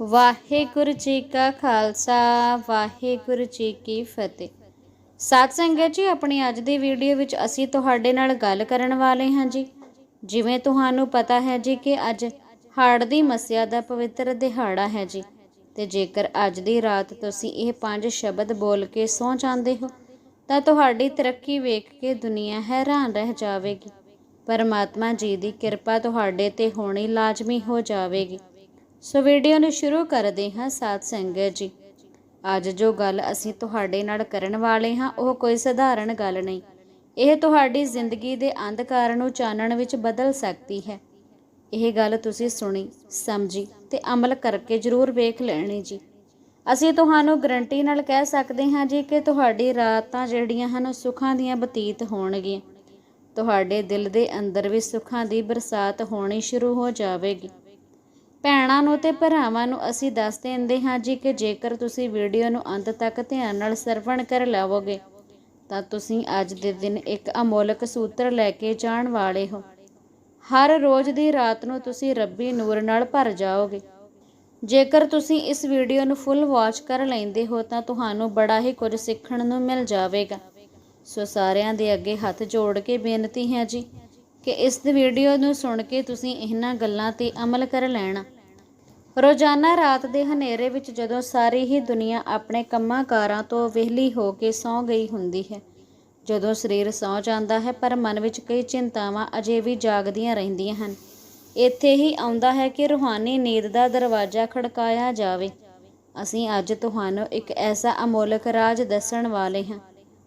ਵਾਹਿਗੁਰੂ ਜੀ ਕਾ ਖਾਲਸਾ, ਵਾਹਿਗੁਰੂ ਜੀ ਕੀ ਫਤਿਹ। ਸਾਧ ਸੰਗਤ ਜੀ, ਆਪਣੀ ਅੱਜ ਦੀ ਵੀਡੀਓ ਵਿੱਚ ਅਸੀਂ ਤੁਹਾਡੇ ਨਾਲ ਗੱਲ ਕਰਨ ਵਾਲੇ ਹਾਂ ਜੀ। ਜਿਵੇਂ ਤੁਹਾਨੂੰ ਪਤਾ ਹੈ ਜੀ ਕਿ ਅੱਜ ਹਾੜ ਦੀ ਮੱਸਿਆ ਦਾ ਪਵਿੱਤਰ ਦਿਹਾੜਾ ਹੈ ਜੀ। ਤੇ ਜੇਕਰ ਅੱਜ ਦੀ ਰਾਤ ਤੁਸੀਂ ਇਹ ਪੰਜ ਸ਼ਬਦ ਬੋਲ ਕੇ ਸੌਂ ਜਾਂਦੇ ਹੋ, ਤਾਂ ਤੁਹਾਡੀ ਤਰੱਕੀ ਵੇਖ ਕੇ ਦੁਨੀਆ ਹੈਰਾਨ ਰਹਿ ਜਾਵੇਗੀ। ਪਰਮਾਤਮਾ ਜੀ ਦੀ ਕਿਰਪਾ ਤੁਹਾਡੇ ਤੇ ਹੋਣੀ ਲਾਜ਼ਮੀ ਹੋ ਜਾਵੇਗੀ। ਸੋ ਵੀਡੀਓ ਨੂੰ ਸ਼ੁਰੂ ਕਰਦੇ ਹਾਂ ਸਾਧ ਸੰਗਤ ਜੀ। ਅੱਜ ਜੋ ਗੱਲ ਅਸੀਂ ਤੁਹਾਡੇ ਨਾਲ ਕਰਨ ਵਾਲੇ ਹਾਂ, ਉਹ ਕੋਈ ਸਧਾਰਨ ਗੱਲ ਨਹੀਂ। ਇਹ ਤੁਹਾਡੀ ਜ਼ਿੰਦਗੀ ਦੇ ਅੰਧਕਾਰ ਨੂੰ ਚਾਨਣ ਵਿੱਚ ਬਦਲ ਸਕਦੀ ਹੈ। ਇਹ ਗੱਲ ਤੁਸੀਂ ਸੁਣੀ, ਸਮਝੀ ਤੇ ਅਮਲ ਕਰਕੇ ਜ਼ਰੂਰ ਵੇਖ ਲੈਣੀ ਜੀ। ਅਸੀਂ ਤੁਹਾਨੂੰ ਗਰੰਟੀ ਨਾਲ ਕਹਿ ਸਕਦੇ ਹਾਂ ਜੀ ਕਿ ਤੁਹਾਡੀ ਰਾਤਾਂ ਜਿਹੜੀਆਂ ਹਨ, ਉਹ ਸੁੱਖਾਂ ਦੀਆਂ ਬਤੀਤ ਹੋਣਗੀਆਂ। ਤੁਹਾਡੇ ਦਿਲ ਦੇ ਅੰਦਰ ਵੀ ਸੁੱਖਾਂ ਦੀ ਬਰਸਾਤ ਹੋਣੀ ਸ਼ੁਰੂ ਹੋ ਜਾਵੇਗੀ। ਭੈਣਾਂ ਨੂੰ ਤੇ ਭਰਾਵਾਂ ਨੂੰ ਅਸੀਂ ਦੱਸ ਦਿੰਦੇ ਹਾਂ ਜੀ ਕਿ ਜੇਕਰ ਤੁਸੀਂ ਵੀਡੀਓ ਨੂੰ ਅੰਤ ਤੱਕ ਧਿਆਨ ਨਾਲ ਸਰਵਣ ਕਰ ਲਵੋਗੇ, ਤਾਂ ਤੁਸੀਂ ਅੱਜ ਦੇ ਦਿਨ ਇੱਕ ਅਮੋਲਕ ਸੂਤਰ ਲੈ ਕੇ ਜਾਣ ਵਾਲੇ ਹੋ। ਹਰ ਰੋਜ਼ ਦੀ ਰਾਤ ਨੂੰ ਤੁਸੀਂ ਰੱਬੀ ਨੂਰ ਨਾਲ ਭਰ ਜਾਓਗੇ। ਜੇਕਰ ਤੁਸੀਂ ਇਸ ਵੀਡੀਓ ਨੂੰ ਫੁੱਲ ਵਾਚ ਕਰ ਲੈਂਦੇ ਹੋ, ਤਾਂ ਤੁਹਾਨੂੰ ਬੜਾ ਹੀ ਕੁਝ ਸਿੱਖਣ ਨੂੰ ਮਿਲ ਜਾਵੇਗਾ। ਸੋ ਸਾਰਿਆਂ ਦੇ ਅੱਗੇ ਹੱਥ ਜੋੜ ਕੇ ਬੇਨਤੀ ਹੈ ਜੀ ਕਿ ਇਸ ਵੀਡੀਓ ਨੂੰ ਸੁਣ ਕੇ ਤੁਸੀਂ ਇਹਨਾਂ ਗੱਲਾਂ ਤੇ ਅਮਲ ਕਰ ਲੈਣਾ। ਰੋਜ਼ਾਨਾ ਰਾਤ ਦੇ ਹਨੇਰੇ ਵਿੱਚ ਜਦੋਂ ਸਾਰੀ ਹੀ ਦੁਨੀਆ ਆਪਣੇ ਕੰਮਾਂ ਕਾਰਾਂ ਤੋਂ ਵਿਹਲੀ ਹੋ ਕੇ ਸੌਂ ਗਈ ਹੁੰਦੀ ਹੈ, ਜਦੋਂ ਸਰੀਰ ਸੌਂ ਜਾਂਦਾ ਹੈ, ਪਰ ਮਨ ਵਿੱਚ ਕਈ ਚਿੰਤਾਵਾਂ ਅਜੇ ਵੀ ਜਾਗਦੀਆਂ ਰਹਿੰਦੀਆਂ ਹਨ। ਇੱਥੇ ਹੀ ਆਉਂਦਾ ਹੈ ਕਿ ਰੂਹਾਨੀ ਨੀਂਦ ਦਾ ਦਰਵਾਜ਼ਾ ਖੜਕਾਇਆ ਜਾਵੇ। ਅਸੀਂ ਅੱਜ ਤੁਹਾਨੂੰ ਇੱਕ ਐਸਾ ਅਮੋਲਕ ਰਾਜ ਦੱਸਣ ਵਾਲੇ ਹਾਂ,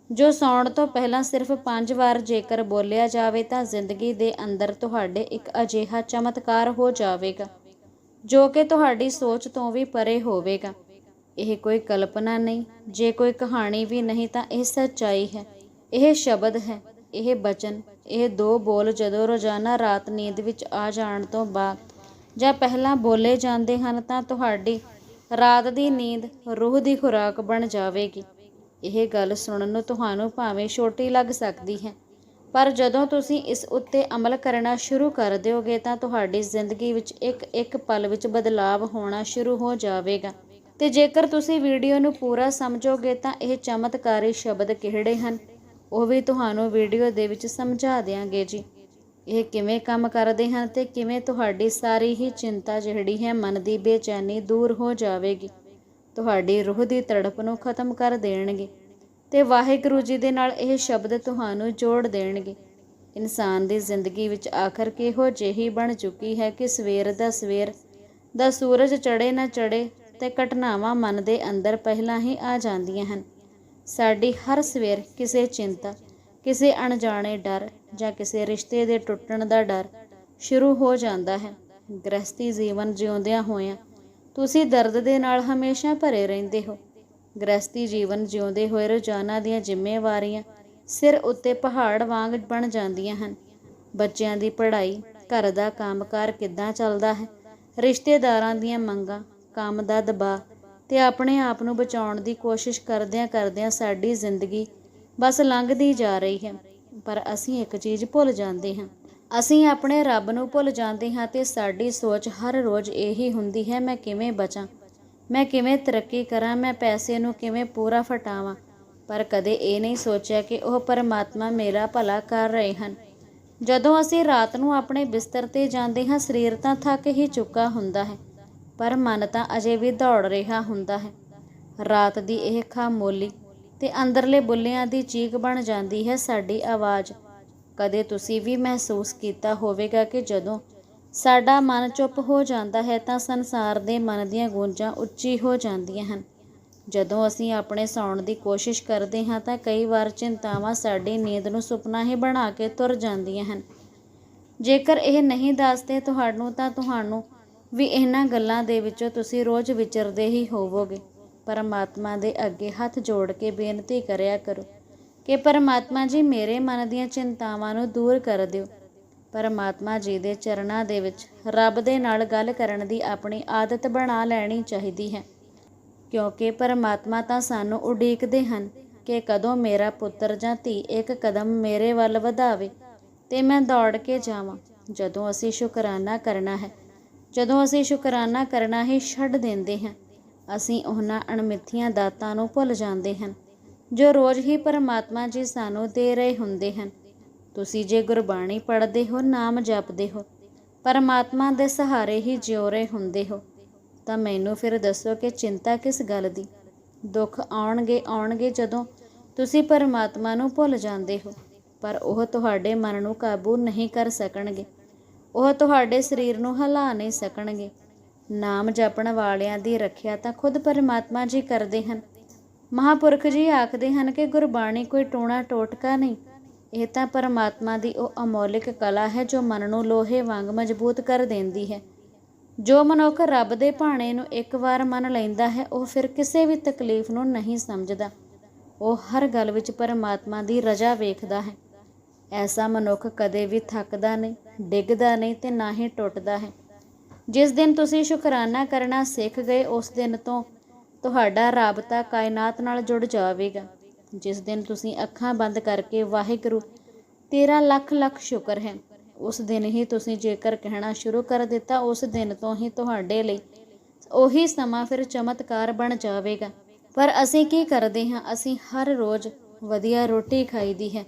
ਜੋ ਸੌਣ ਤੋਂ ਪਹਿਲਾਂ ਸਿਰਫ 5 ਵਾਰ ਜੇਕਰ ਬੋਲਿਆ ਜਾਵੇ ਤਾਂ ਜ਼ਿੰਦਗੀ ਦੇ ਅੰਦਰ ਤੁਹਾਡੇ ਇੱਕ ਅਜਿਹਾ ਚਮਤਕਾਰ ਹੋ ਜਾਵੇਗਾ। ਜੋ ਕਿ ਤੁਹਾਡੀ ਸੋਚ ਤੋਂ ਵੀ ਪਰੇ ਹੋਵੇਗਾ। ਇਹ ਕੋਈ ਕਲਪਨਾ ਨਹੀਂ। ਜੇ ਕੋਈ ਕਹਾਣੀ ਵੀ ਨਹੀਂ ਤਾਂ ਇਹ ਸੱਚਾਈ ਹੈ। ਇਹ ਸ਼ਬਦ ਹੈ। ਇਹ ਬਚਨ। ਇਹ ਦੋ ਬੋਲ ਜਦੋਂ ਰੋਜ਼ਾਨਾ ਰਾਤ ਨੀਂਦ ਵਿੱਚ ਆ ਜਾਣ ਤੋਂ ਬਾਅਦ ਜਾਂ ਪਹਿਲਾਂ ਬੋਲੇ ਜਾਂਦੇ ਹਨ ਤਾਂ ਤੁਹਾਡੀ ਰਾਤ ਦੀ ਨੀਂਦ ਰੂਹ ਦੀ ਖੁਰਾਕ ਬਣ ਜਾਵੇਗੀ। ਇਹ ਗੱਲ ਸੁਣਨ ਨੂੰ ਤੁਹਾਨੂੰ ਭਾਵੇਂ ਛੋਟੀ ਲੱਗ ਸਕਦੀ ਹੈ। ਪਰ ਜਦੋਂ ਤੁਸੀਂ ਇਸ ਉੱਤੇ ਅਮਲ ਕਰਨਾ ਸ਼ੁਰੂ ਕਰ ਦਿਓਗੇ ਤਾਂ ਤੁਹਾਡੀ ਜ਼ਿੰਦਗੀ ਵਿੱਚ ਇੱਕ ਇੱਕ ਪਲ ਵਿੱਚ ਬਦਲਾਵ ਹੋਣਾ ਸ਼ੁਰੂ ਹੋ ਜਾਵੇਗਾ। ਤੇ ਜੇਕਰ ਤੁਸੀਂ ਵੀਡੀਓ ਨੂੰ ਪੂਰਾ ਸਮਝੋਗੇ ਤਾਂ ਇਹ ਚਮਤਕਾਰੀ ਸ਼ਬਦ ਕਿਹੜੇ ਹਨ? ਉਹ ਵੀ ਤੁਹਾਨੂੰ ਵੀਡੀਓ ਦੇ ਵਿੱਚ ਸਮਝਾ ਦਿਆਂਗੇ ਜੀ। ਇਹ ਕਿਵੇਂ ਕੰਮ ਕਰਦੇ ਹਨ ਤੇ ਕਿਵੇਂ ਤੁਹਾਡੀ ਸਾਰੀ ਹੀ ਚਿੰਤਾ ਜਿਹੜੀ ਹੈ ਮਨ ਦੀ ਬੇਚੈਨੀ ਦੂਰ ਹੋ ਜਾਵੇਗੀ। ਤੁਹਾਡੀ ਰੂਹ ਦੀ ਤੜਪ ਨੂੰ ਖਤਮ ਕਰ ਦੇਣਗੇ। ਤੇ ਵਾਹਿਗੁਰੂ ਜੀ ਦੇ ਨਾਲ ਇਹ ਸ਼ਬਦ ਤੁਹਾਨੂੰ ਜੋੜ ਦੇਣਗੇ। ਇਨਸਾਨ ਦੀ ਜ਼ਿੰਦਗੀ ਵਿੱਚ ਆਖਰ ਕਿਹੋ ਜਿਹੀ ਬਣ ਚੁੱਕੀ ਹੈ ਕਿ ਸਵੇਰ ਦਾ ਸਵੇਰ, ਦਾ ਸੂਰਜ ਚੜੇ ਨਾ ਚੜੇ ਤੇ ਘਟਨਾਵਾਂ ਮਨ ਦੇ ਅੰਦਰ ਪਹਿਲਾਂ ਹੀ ਆ ਜਾਂਦੀਆਂ ਹਨ। ਸਾਡੀ ਹਰ ਸਵੇਰ ਕਿਸੇ ਚਿੰਤਾ, ਕਿਸੇ ਅਣਜਾਣੇ ਡਰ ਜਾਂ ਕਿਸੇ ਰਿਸ਼ਤੇ ਦੇ ਟੁੱਟਣ ਦਾ ਡਰ ਸ਼ੁਰੂ ਹੋ ਜਾਂਦਾ ਹੈ। ਗ੍ਰਸਤੀ ਜੀਵਨ ਜਿਉਂਦਿਆਂ ਹੋਇਆਂ ਤੁਸੀਂ ਦਰਦ ਦੇ ਨਾਲ ਹਮੇਸ਼ਾ ਭਰੇ ਰਹਿੰਦੇ ਹੋ। ਗ੍ਰਸਤੀ ਜੀਵਨ ਜਿਉਂਦੇ ਹੋਏ ਰੋਜ਼ਾਨਾ ਦੀਆਂ ਜ਼ਿੰਮੇਵਾਰੀਆਂ ਸਿਰ ਉੱਤੇ ਪਹਾੜ ਵਾਂਗ ਬਣ ਜਾਂਦੀਆਂ ਹਨ। ਬੱਚਿਆਂ ਦੀ ਪੜ੍ਹਾਈ, ਘਰ ਦਾ ਕੰਮਕਾਰ ਕਿੱਦਾਂ ਚੱਲਦਾ ਹੈ? ਰਿਸ਼ਤੇਦਾਰਾਂ ਦੀਆਂ ਮੰਗਾਂ, ਕੰਮ ਦਾ ਦਬਾਅ ਤੇ ਆਪਣੇ ਆਪ ਨੂੰ ਬਚਾਉਣ ਦੀ ਕੋਸ਼ਿਸ਼ ਕਰਦਿਆਂ ਕਰਦਿਆਂ ਸਾਡੀ ਜ਼ਿੰਦਗੀ ਬਸ ਲੰਘਦੀ ਜਾ ਰਹੀ ਹੈ। ਪਰ ਅਸੀਂ ਇੱਕ ਚੀਜ਼ ਭੁੱਲ ਜਾਂਦੇ ਹਾਂ। ਅਸੀਂ ਆਪਣੇ ਰੱਬ ਨੂੰ ਭੁੱਲ ਜਾਂਦੇ ਹਾਂ ਤੇ ਸਾਡੀ ਸੋਚ ਹਰ ਰੋਜ਼ ਇਹੀ ਹੁੰਦੀ ਹੈ, ਮੈਂ ਕਿਵੇਂ ਬਚਾਂ? ਮੈਂ ਕਿਵੇਂ ਤਰੱਕੀ ਕਰਾਂ, ਮੈਂ ਪੈਸੇ ਨੂੰ ਕਿਵੇਂ ਪੂਰਾ ਫਟਾਵਾਂ? ਪਰ ਕਦੇ ਇਹ ਨਹੀਂ ਸੋਚਿਆ ਕਿ ਉਹ ਪਰਮਾਤਮਾ ਮੇਰਾ ਭਲਾ ਕਰ ਰਹੇ ਹਨ। ਜਦੋਂ ਅਸੀਂ ਰਾਤ ਨੂੰ ਆਪਣੇ ਬਿਸਤਰ ਤੇ ਜਾਂਦੇ ਹਾਂ, ਸਰੀਰ ਤਾਂ ਥੱਕ ਹੀ ਚੁੱਕਾ ਹੁੰਦਾ ਹੈ, ਪਰ ਮਨ ਤਾਂ ਅਜੇ ਵੀ ਦੌੜ ਰਿਹਾ ਹੁੰਦਾ ਹੈ। ਰਾਤ ਦੀ ਇਹ ਖਾਮੋਲੀ ਤੇ ਅੰਦਰਲੇ ਬੁੱਲਿਆਂ ਦੀ ਚੀਕ ਬਣ ਜਾਂਦੀ ਹੈ ਸਾਡੀ ਆਵਾਜ਼। ਕਦੇ ਤੁਸੀਂ ਵੀ ਮਹਿਸੂਸ ਕੀਤਾ ਹੋਵੇਗਾ ਕਿ ਜਦੋਂ ਸਾਡਾ ਮਨ ਚੁੱਪ ਹੋ ਜਾਂਦਾ ਹੈ ਤਾਂ ਸੰਸਾਰ ਦੇ ਮਨ ਦੀਆਂ ਗੂੰਜਾਂ ਉੱਚੀ ਹੋ ਜਾਂਦੀਆਂ ਹਨ। ਜਦੋਂ ਅਸੀਂ ਆਪਣੇ ਸੌਣ ਦੀ ਕੋਸ਼ਿਸ਼ ਕਰਦੇ ਹਾਂ ਤਾਂ ਕਈ ਵਾਰ ਚਿੰਤਾਵਾਂ ਸਾਡੀ ਨੀਂਦ ਨੂੰ ਸੁਪਨਾ ਹੀ ਬਣਾ ਕੇ ਤੁਰ ਜਾਂਦੀਆਂ ਹਨ। ਜੇਕਰ ਇਹ ਨਹੀਂ ਦੱਸਦੇ ਤੁਹਾਨੂੰ ਤਾਂ ਤੁਹਾਨੂੰ ਵੀ ਇਹਨਾਂ ਗੱਲਾਂ ਦੇ ਵਿੱਚੋਂ ਤੁਸੀਂ ਰੋਜ਼ ਵਿਚਰਦੇ ਹੀ ਹੋਵੋਗੇ। ਪਰਮਾਤਮਾ ਦੇ ਅੱਗੇ ਹੱਥ ਜੋੜ ਕੇ ਬੇਨਤੀ ਕਰਿਆ ਕਰੋ ਕਿ ਪਰਮਾਤਮਾ ਜੀ ਮੇਰੇ ਮਨ ਦੀਆਂ ਚਿੰਤਾਵਾਂ ਨੂੰ ਦੂਰ ਕਰ ਦਿਓ। ਪਰਮਾਤਮਾ ਜੀ ਦੇ ਚਰਨਾਂ ਦੇ ਵਿੱਚ ਰੱਬ ਦੇ ਨਾਲ ਗੱਲ ਕਰਨ ਦੀ ਆਪਣੀ ਆਦਤ ਬਣਾ ਲੈਣੀ ਚਾਹੀਦੀ ਹੈ। ਕਿਉਂਕਿ ਪਰਮਾਤਮਾ ਤਾਂ ਸਾਨੂੰ ਉਡੀਕਦੇ ਹਨ ਕਿ ਕਦੋਂ ਮੇਰਾ ਪੁੱਤਰ ਜਾਂ ਧੀ ਇੱਕ ਕਦਮ ਮੇਰੇ ਵੱਲ ਵਧਾਵੇ ਤੇ ਮੈਂ ਦੌੜ ਕੇ ਜਾਵਾਂ। ਜਦੋਂ ਅਸੀਂ ਸ਼ੁਕਰਾਨਾ ਕਰਨਾ ਹੈ, ਜਦੋਂ ਅਸੀਂ ਸ਼ੁਕਰਾਨਾ ਕਰਨਾ ਹੀ ਛੱਡ ਦਿੰਦੇ ਹਾਂ, ਅਸੀਂ ਉਹਨਾਂ ਅਣਮਿੱਥੀਆਂ ਦਾਤਾਂ ਨੂੰ ਭੁੱਲ ਜਾਂਦੇ ਹਨ, ਜੋ ਰੋਜ਼ ਹੀ ਪਰਮਾਤਮਾ ਜੀ ਸਾਨੂੰ ਦੇ ਰਹੇ ਹੁੰਦੇ ਹਨ। ਤੁਸੀਂ ਜੇ ਗੁਰਬਾਣੀ ਪੜ੍ਹਦੇ ਹੋ, ਨਾਮ ਜਪਦੇ ਹੋ, ਪਰਮਾਤਮਾ ਦੇ ਸਹਾਰੇ ਹੀ ਜਿਉ ਰਹੇ ਹੁੰਦੇ ਹੋ, ਤਾਂ ਮੈਨੂੰ ਫਿਰ ਦੱਸੋ ਕਿ ਚਿੰਤਾ ਕਿਸ ਗੱਲ ਦੀ? ਦੁੱਖ ਆਉਣਗੇ ਆਉਣਗੇ ਜਦੋਂ ਤੁਸੀਂ ਪਰਮਾਤਮਾ ਨੂੰ ਭੁੱਲ ਜਾਂਦੇ ਹੋ, ਪਰ ਉਹ ਤੁਹਾਡੇ ਮਨ ਨੂੰ ਕਾਬੂ ਨਹੀਂ ਕਰ ਸਕਣਗੇ। ਉਹ ਤੁਹਾਡੇ ਸਰੀਰ ਨੂੰ ਹਿਲਾ ਨਹੀਂ ਸਕਣਗੇ। ਨਾਮ ਜਪਣ ਵਾਲਿਆਂ ਦੀ ਰੱਖਿਆ ਤਾਂ ਖੁਦ ਪਰਮਾਤਮਾ ਜੀ ਕਰਦੇ ਹਨ। ਮਹਾਪੁਰਖ ਜੀ ਆਖਦੇ ਹਨ ਕਿ ਗੁਰਬਾਣੀ ਕੋਈ ਟੋਣਾ ਟੋਟਕਾ ਨਹੀਂ ਇਹ ਤਾਂ ਪਰਮਾਤਮਾ ਦੀ ਉਹ ਅਮੌਲਿਕ ਕਲਾ ਹੈ ਜੋ ਮਨ ਨੂੰ ਲੋਹੇ ਵਾਂਗ ਮਜ਼ਬੂਤ ਕਰ ਦਿੰਦੀ ਹੈ। ਜੋ ਮਨੁੱਖ ਰੱਬ ਦੇ ਭਾਣੇ ਨੂੰ ਇੱਕ ਵਾਰ ਮੰਨ ਲੈਂਦਾ ਹੈ, ਉਹ ਫਿਰ ਕਿਸੇ ਵੀ ਤਕਲੀਫ ਨੂੰ ਨਹੀਂ ਸਮਝਦਾ। ਉਹ ਹਰ ਗੱਲ ਵਿੱਚ ਪਰਮਾਤਮਾ ਦੀ ਰਜ਼ਾ ਵੇਖਦਾ ਹੈ। ਐਸਾ ਮਨੁੱਖ ਕਦੇ ਵੀ ਥੱਕਦਾ ਨਹੀਂ, ਡਿੱਗਦਾ ਨਹੀਂ ਤੇ ਨਾ ਹੀ ਟੁੱਟਦਾ ਹੈ। ਜਿਸ ਦਿਨ ਤੁਸੀਂ ਸ਼ੁਕਰਾਨਾ ਕਰਨਾ ਸਿੱਖ ਗਏ, ਉਸ ਦਿਨ ਤੋਂ ਤੁਹਾਡਾ ਰਾਬਤਾ ਕਾਇਨਾਤ ਨਾਲ ਜੁੜ ਜਾਵੇਗਾ। ਜਿਸ ਦਿਨ ਤੁਸੀਂ ਅੱਖਾਂ ਬੰਦ ਕਰਕੇ ਵਾਹਿਗੁਰੂ, ਤੇਰਾ ਲੱਖ ਲੱਖ ਸ਼ੁਕਰ ਹੈ। ਉਸ ਦਿਨ ਹੀ ਤੁਸੀਂ ਜੇਕਰ ਕਹਿਣਾ ਸ਼ੁਰੂ ਕਰ ਦਿੱਤਾ, ਉਸ ਦਿਨ ਤੋਂ ਹੀ ਤੁਹਾਡੇ ਲਈ ਉਹੀ ਸਮਾਂ ਫਿਰ ਚਮਤਕਾਰ ਬਣ ਜਾਵੇਗਾ। ਪਰ ਅਸੀਂ ਕੀ ਕਰਦੇ ਹਾਂ? ਅਸੀਂ ਹਰ ਰੋਜ਼ ਵਧੀਆ ਰੋਟੀ ਖਾਈਦੀ ਹੈ।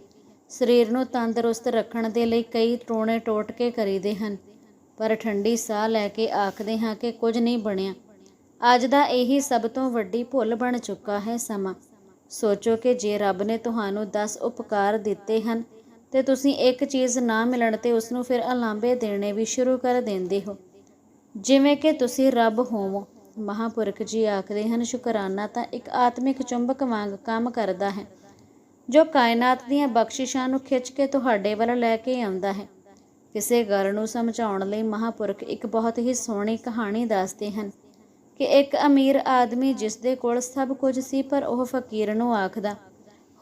ਸਰੀਰ ਨੂੰ ਤੰਦਰੁਸਤ ਰੱਖਣ ਦੇ ਲਈ ਕਈ ਟੋਣੇ ਟੋਟ ਕੇ ਕਰੀਦੇ ਹਨ। ਪਰ ਠੰਡੀ ਸਾਹ ਲੈ ਕੇ ਆਖਦੇ ਹਾਂ ਕਿ ਕੁਝ ਨਹੀਂ ਬਣਿਆ। ਅੱਜ ਦਾ ਇਹੀ ਸਭ ਤੋਂ ਵੱਡੀ ਭੁੱਲ ਬਣ ਚੁੱਕਾ ਹੈ ਸਮਾਂ। ਸੋਚੋ ਕਿ ਜੇ ਰੱਬ ਨੇ ਤੁਹਾਨੂੰ 10 ਉਪਕਾਰ ਦਿੱਤੇ ਹਨ, ਤੇ ਤੁਸੀਂ ਇੱਕ ਚੀਜ਼ ਨਾ ਮਿਲਣ ਤੇ ਉਸ ਨੂੰ ਫਿਰ ਅਲਾਂਬੇ ਦੇਣੇ ਵੀ ਸ਼ੁਰੂ ਕਰ ਦਿੰਦੇ ਹੋ। ਜਿਵੇਂ ਕਿ ਤੁਸੀਂ ਰੱਬ ਹੋਵੋ। ਮਹਾਪੁਰਖ ਜੀ ਆਖਦੇ ਹਨ, ਸ਼ੁਕਰਾਨਾ ਤਾਂ ਇੱਕ ਆਤਮਿਕ ਚੁੰਬਕ ਵਾਂਗ ਕੰਮ ਕਰਦਾ ਹੈ, ਜੋ ਕਾਇਨਾਤ ਦੀਆਂ ਬਖਸ਼ਿਸ਼ਾਂ ਨੂੰ ਖਿੱਚ ਕੇ ਤੁਹਾਡੇ ਵੱਲ ਲੈ ਕੇ ਆਉਂਦਾ ਹੈ। ਕਿਸੇ ਗੱਲ ਨੂੰ ਸਮਝਾਉਣ ਲਈ ਮਹਾਪੁਰਖ ਇੱਕ ਬਹੁਤ ਹੀ ਸੋਹਣੀ ਕਹਾਣੀ ਦੱਸਦੇ ਹਨ। ਕਿ ਇੱਕ ਅਮੀਰ ਆਦਮੀ ਜਿਸ ਦੇ ਕੋਲ ਸਭ ਕੁਝ ਸੀ, ਪਰ ਉਹ ਫਕੀਰ ਨੂੰ ਆਖਦਾ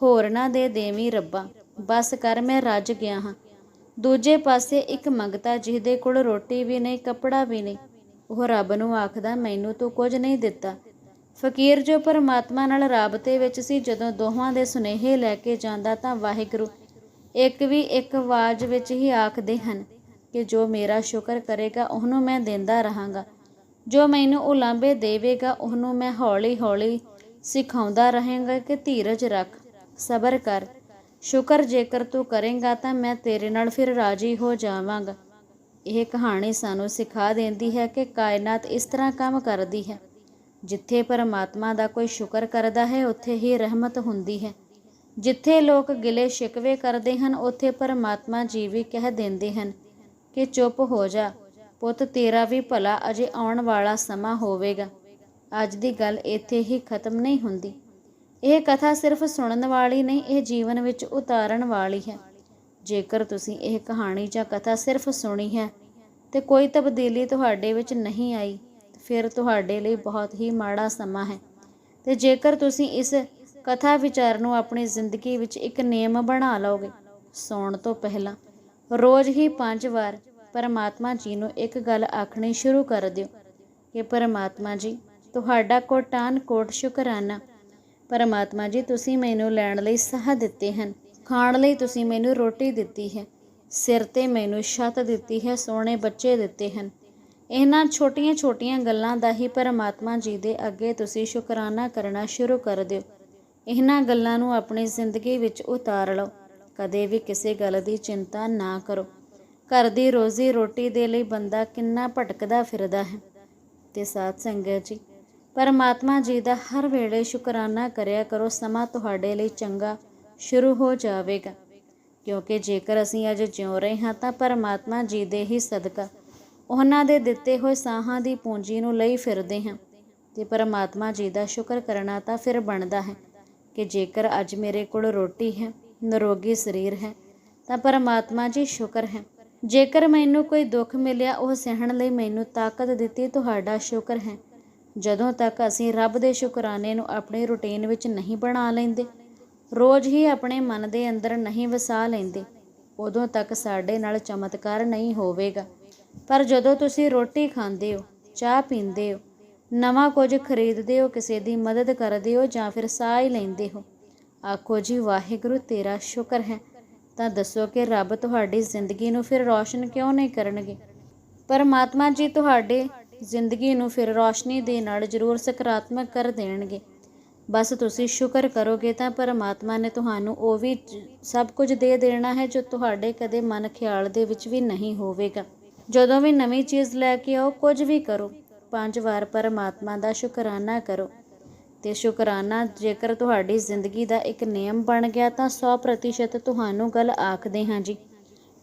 ਹੋਰਨਾਂ ਦੇ ਦੇਵੀ ਰੱਬਾ, ਬਸ ਕਰ, ਮੈਂ ਰੱਜ ਗਿਆ ਹਾਂ। ਦੂਜੇ ਪਾਸੇ ਇੱਕ ਮੰਗਤਾ ਜਿਹਦੇ ਕੋਲ ਰੋਟੀ ਵੀ ਨਹੀਂ, ਕੱਪੜਾ ਵੀ ਨਹੀਂ। ਉਹ ਰੱਬ ਨੂੰ ਆਖਦਾ, ਮੈਨੂੰ ਤੂੰ ਕੁਝ ਨਹੀਂ ਦਿੱਤਾ। ਫਕੀਰ ਜੋ ਪਰਮਾਤਮਾ ਨਾਲ ਰਾਬਤੇ ਵਿੱਚ ਸੀ, ਜਦੋਂ ਦੋਹਾਂ ਦੇ ਸੁਨੇਹੇ ਲੈ ਕੇ ਜਾਂਦਾ ਤਾਂ ਵਾਹਿਗੁਰੂ ਇੱਕ ਵੀ ਇੱਕ ਆਵਾਜ਼ ਵਿੱਚ ਹੀ ਆਖਦੇ ਹਨ ਕਿ ਜੋ ਮੇਰਾ ਸ਼ੁਕਰ ਕਰੇਗਾ, ਉਹਨੂੰ ਮੈਂ ਦਿੰਦਾ ਰਹਾਂਗਾ। ਜੋ ਮੈਨੂੰ ਉਲਾਂਭੇ ਦੇਵੇਗਾ, ਉਹਨੂੰ ਮੈਂ ਹੌਲੀ-ਹੌਲੀ ਸਿਖਾਉਂਦਾ ਰਹਾਂਗਾ ਕਿ ਧੀਰਜ ਰੱਖ, ਸਬਰ ਕਰ। ਸ਼ੁਕਰ ਜੇਕਰ ਤੂੰ ਕਰੇਂਗਾ ਤਾਂ ਮੈਂ ਤੇਰੇ ਨਾਲ ਫਿਰ ਰਾਜੀ ਹੋ ਜਾਵਾਂਗਾ। ਇਹ ਕਹਾਣੀ ਸਾਨੂੰ ਸਿਖਾ ਦਿੰਦੀ ਹੈ ਕਿ ਕਾਇਨਾਤ ਇਸ ਤਰ੍ਹਾਂ ਕੰਮ ਕਰਦੀ ਹੈ। ਜਿੱਥੇ ਪਰਮਾਤਮਾ ਦਾ ਕੋਈ ਸ਼ੁਕਰ ਕਰਦਾ ਹੈ, ਉੱਥੇ ਹੀ ਰਹਿਮਤ ਹੁੰਦੀ ਹੈ। ਜਿੱਥੇ ਲੋਕ ਗਿਲੇ ਸ਼ਿਕਵੇ ਕਰਦੇ ਹਨ, ਉੱਥੇ ਪਰਮਾਤਮਾ ਜੀ ਵੀ ਕਹਿ ਦਿੰਦੇ ਹਨ ਕਿ ਚੁੱਪ ਹੋ ਜਾ। ਪੁੱਤ, ਤੇਰਾ ਵੀ ਭਲਾ ਅਜੇ ਆਉਣ ਵਾਲਾ ਸਮਾਂ ਹੋਵੇਗਾ। ਅੱਜ ਦੀ ਗੱਲ ਇੱਥੇ ਹੀ ਖਤਮ ਨਹੀਂ ਹੁੰਦੀ। ਇਹ ਕਥਾ ਸਿਰਫ ਸੁਣਨ ਵਾਲੀ ਨਹੀਂ, ਇਹ ਜੀਵਨ ਵਿੱਚ ਉਤਾਰਨ ਵਾਲੀ ਹੈ। ਜੇਕਰ ਤੁਸੀਂ ਇਹ ਕਹਾਣੀ ਜਾਂ ਕਥਾ ਸਿਰਫ ਸੁਣੀ ਹੈ ਤੇ ਕੋਈ ਤਬਦੀਲੀ ਤੁਹਾਡੇ ਵਿੱਚ ਨਹੀਂ ਆਈ, ਫਿਰ ਤੁਹਾਡੇ ਲਈ ਬਹੁਤ ਹੀ ਮਾੜਾ ਸਮਾਂ ਹੈ। ਤੇ ਜੇਕਰ ਤੁਸੀਂ ਇਸ ਕਥਾ ਵਿਚਾਰ ਨੂੰ ਆਪਣੀ ਜ਼ਿੰਦਗੀ ਵਿੱਚ ਇੱਕ ਨਿਯਮ ਬਣਾ ਲਓਗੇ, ਸੌਣ ਤੋਂ ਪਹਿਲਾਂ ਰੋਜ਼ ਹੀ ਪੰਜ ਵਾਰ ਪਰਮਾਤਮਾ ਜੀ ਨੂੰ ਇੱਕ ਗੱਲ ਆਖਣੀ ਸ਼ੁਰੂ ਕਰ ਦਿਓ ਕਿ ਪਰਮਾਤਮਾ ਜੀ, ਤੁਹਾਡਾ ਕੋਟਾਨ ਕੋਟ ਸ਼ੁਕਰਾਨਾ। ਪਰਮਾਤਮਾ ਜੀ, ਤੁਸੀਂ ਮੈਨੂੰ ਲੈਣ ਲਈ ਸਾਹ ਦਿੱਤੇ ਹਨ। ਖਾਣ ਲਈ ਤੁਸੀਂ ਮੈਨੂੰ ਰੋਟੀ ਦਿੱਤੀ ਹੈ। ਸਿਰ ਤੇ ਮੈਨੂੰ ਛੱਤ ਦਿੱਤੀ ਹੈ, ਸੋਹਣੇ ਬੱਚੇ ਦਿੱਤੇ ਹਨ। ਇਹਨਾਂ ਛੋਟੀਆਂ-ਛੋਟੀਆਂ ਗੱਲਾਂ ਦਾ ਹੀ ਪਰਮਾਤਮਾ ਜੀ ਦੇ ਅੱਗੇ ਤੁਸੀਂ ਸ਼ੁਕਰਾਨਾ ਕਰਨਾ ਸ਼ੁਰੂ ਕਰ ਦਿਓ। ਇਹਨਾਂ ਗੱਲਾਂ ਨੂੰ ਆਪਣੀ ਜ਼ਿੰਦਗੀ ਵਿੱਚ ਉਤਾਰ ਲਓ। ਕਦੇ ਵੀ ਕਿਸੇ ਗੱਲ ਦੀ ਚਿੰਤਾ ਨਾ ਕਰੋ। ਘਰ ਦੀ ਰੋਜ਼ੀ ਰੋਟੀ ਦੇ ਲਈ ਬੰਦਾ ਕਿੰਨਾ ਭਟਕਦਾ ਫਿਰਦਾ ਹੈ? ਤੇ ਸਾਧ ਸੰਗਤ ਜੀ, ਪਰਮਾਤਮਾ ਜੀ ਦਾ ਹਰ ਵੇਲੇ ਸ਼ੁਕਰਾਨਾ ਕਰਿਆ ਕਰੋ, ਸਮਾਂ ਤੁਹਾਡੇ ਲਈ ਚੰਗਾ ਸ਼ੁਰੂ ਹੋ ਜਾਵੇਗਾ। ਕਿਉਂਕਿ ਜੇਕਰ ਅਸੀਂ ਅੱਜ ਜਿਉ ਰਹੇ ਹਾਂ ਤਾਂ ਪਰਮਾਤਮਾ ਜੀ ਦੇ ਹੀ ਸਦਕਾ, ਉਹਨਾਂ ਦੇ ਦਿੱਤੇ ਹੋਏ ਸਾਹਾਂ ਦੀ ਪੂੰਜੀ ਨੂੰ ਲਈ ਫਿਰਦੇ ਹਾਂ। ਤੇ ਪਰਮਾਤਮਾ ਜੀ ਦਾ ਸ਼ੁਕਰ ਕਰਨਾ ਤਾਂ ਫਿਰ ਬਣਦਾ ਹੈ ਕਿ ਜੇਕਰ ਅੱਜ ਮੇਰੇ ਕੋਲ ਰੋਟੀ ਹੈ, ਨਿਰੋਗੀ ਸਰੀਰ ਹੈ, ਤਾਂ ਪਰਮਾਤਮਾ ਜੀ ਸ਼ੁਕਰ ਹੈ। ਜੇਕਰ ਮੈਨੂੰ ਕੋਈ ਦੁੱਖ ਮਿਲਿਆ, ਉਹ ਸਹਿਣ ਲਈ ਮੈਨੂੰ ਤਾਕਤ ਦਿੱਤੀ, ਤੁਹਾਡਾ ਸ਼ੁਕਰ ਹੈ। ਜਦੋਂ ਤੱਕ ਅਸੀਂ ਰੱਬ ਦੇ ਸ਼ੁਕਰਾਨੇ ਨੂੰ ਆਪਣੀ ਰੁਟੀਨ ਵਿੱਚ ਨਹੀਂ ਬਣਾ ਲੈਂਦੇ, ਰੋਜ਼ ਹੀ ਆਪਣੇ ਮਨ ਦੇ ਅੰਦਰ ਨਹੀਂ ਵਸਾ ਲੈਂਦੇ, ਉਦੋਂ ਤੱਕ ਸਾਡੇ ਨਾਲ ਚਮਤਕਾਰ ਨਹੀਂ ਹੋਵੇਗਾ। ਪਰ ਜਦੋਂ ਤੁਸੀਂ ਰੋਟੀ ਖਾਂਦੇ ਹੋ, ਚਾਹ ਪੀਂਦੇ ਹੋ, ਨਵਾਂ ਕੁਝ ਖਰੀਦਦੇ ਹੋ, ਕਿਸੇ ਦੀ ਮਦਦ ਕਰਦੇ ਹੋ ਜਾਂ ਫਿਰ ਸਾਹ ਹੀ ਲੈਂਦੇ ਹੋ, ਆਖੋ ਜੀ, ਵਾਹਿਗੁਰੂ ਤੇਰਾ ਸ਼ੁਕਰ ਹੈ। ਤਾਂ ਦੱਸੋ ਕਿ ਰੱਬ ਤੁਹਾਡੀ ਜ਼ਿੰਦਗੀ ਨੂੰ ਫਿਰ ਰੌਸ਼ਨ ਕਿਉਂ ਨਹੀਂ ਕਰਨਗੇ? ਪਰਮਾਤਮਾ ਜੀ ਤੁਹਾਡੇ ਜ਼ਿੰਦਗੀ ਨੂੰ ਫਿਰ ਰੌਸ਼ਨੀ ਦੇ ਨਾਲ ਜ਼ਰੂਰ ਸਕਾਰਾਤਮਕ ਕਰ ਦੇਣਗੇ। ਬਸ ਤੁਸੀਂ ਸ਼ੁਕਰ ਕਰੋਗੇ ਤਾਂ ਪਰਮਾਤਮਾ ਨੇ ਤੁਹਾਨੂੰ ਉਹ ਵੀ ਸਭ ਕੁਝ ਦੇ ਦੇਣਾ ਹੈ ਜੋ ਤੁਹਾਡੇ ਕਦੇ ਮਨ ਖਿਆਲ ਦੇ ਵਿੱਚ ਵੀ ਨਹੀਂ ਹੋਵੇਗਾ। ਜਦੋਂ ਵੀ ਨਵੀਂ ਚੀਜ਼ ਲੈ ਕੇ ਆਓ, ਕੁਝ ਵੀ ਕਰੋ। ਪੰਜ ਵਾਰ ਪਰਮਾਤਮਾ ਦਾ ਸ਼ੁਕਰਾਨਾ ਕਰੋ। ਤੇ ਸ਼ੁਕਰਾਨਾ, ਜੇਕਰ ਤੁਹਾਡੀ ਜ਼ਿੰਦਗੀ ਦਾ ਇੱਕ ਨਿਯਮ ਬਣ ਗਿਆ ਤਾਂ 100% ਤੁਹਾਨੂੰ ਗੱਲ ਆਖਦੇ ਹਾਂ ਜੀ।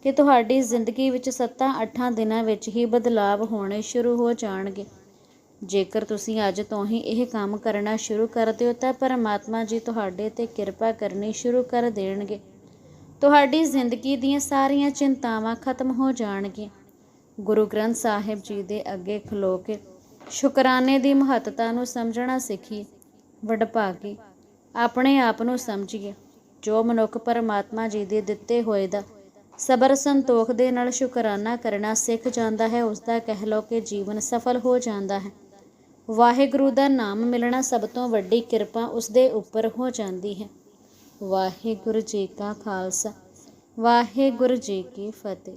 ਕਿ ਤੁਹਾਡੀ ਜ਼ਿੰਦਗੀ ਵਿੱਚ 7-8 ਦਿਨਾਂ ਵਿੱਚ ਹੀ ਬਦਲਾਵ ਹੋਣੇ ਸ਼ੁਰੂ ਹੋ ਜਾਣਗੇ। ਜੇਕਰ ਤੁਸੀਂ ਅੱਜ ਤੋਂ ਹੀ ਇਹ ਕੰਮ ਕਰਨਾ ਸ਼ੁਰੂ ਕਰ ਦਿਓ ਤਾਂ ਪਰਮਾਤਮਾ ਜੀ ਤੁਹਾਡੇ ਤੇ ਕਿਰਪਾ ਕਰਨੀ ਸ਼ੁਰੂ ਕਰ ਦੇਣਗੇ। ਤੁਹਾਡੀ ਜ਼ਿੰਦਗੀ ਦੀਆਂ ਸਾਰੀਆਂ ਚਿੰਤਾਵਾਂ ਖਤਮ ਹੋ ਜਾਣਗੀਆਂ। ਗੁਰੂ ਗ੍ਰੰਥ ਸਾਹਿਬ ਜੀ ਦੇ ਅੱਗੇ ਖਲੋ ਕੇ ਸ਼ੁਕਰਾਨੇ ਦੀ ਮਹੱਤਤਾ ਨੂੰ ਸਮਝਣਾ ਸਿੱਖੀਏ। ਵਡਭਾਗੇ। ਆਪਣੇ ਆਪ ਨੂੰ ਸਮਝੀਏ। ਜੋ ਮਨੁੱਖ ਪਰਮਾਤਮਾ ਜੀ ਦੇ ਦਿੱਤੇ ਹੋਏ ਦਾ ਸਬਰ ਸੰਤੋਖ ਦੇ ਨਾਲ ਸ਼ੁਕਰਾਨਾ ਕਰਨਾ ਸਿੱਖ ਜਾਂਦਾ ਹੈ ਉਸ ਦਾ ਕਹਿ ਲਓ ਕਿ ਜੀਵਨ ਸਫਲ ਹੋ ਜਾਂਦਾ ਹੈ। ਵਾਹਿਗੁਰੂ ਦਾ ਨਾਮ ਮਿਲਣਾ ਸਭ ਤੋਂ ਵੱਡੀ ਕਿਰਪਾ ਉਸ ਦੇ ਉੱਪਰ ਹੋ ਜਾਂਦੀ ਹੈ। ਵਾਹਿਗੁਰੂ ਜੀ ਕਾ ਖਾਲਸਾ, ਵਾਹਿਗੁਰੂ ਜੀ ਕੀ ਫਤਿਹ।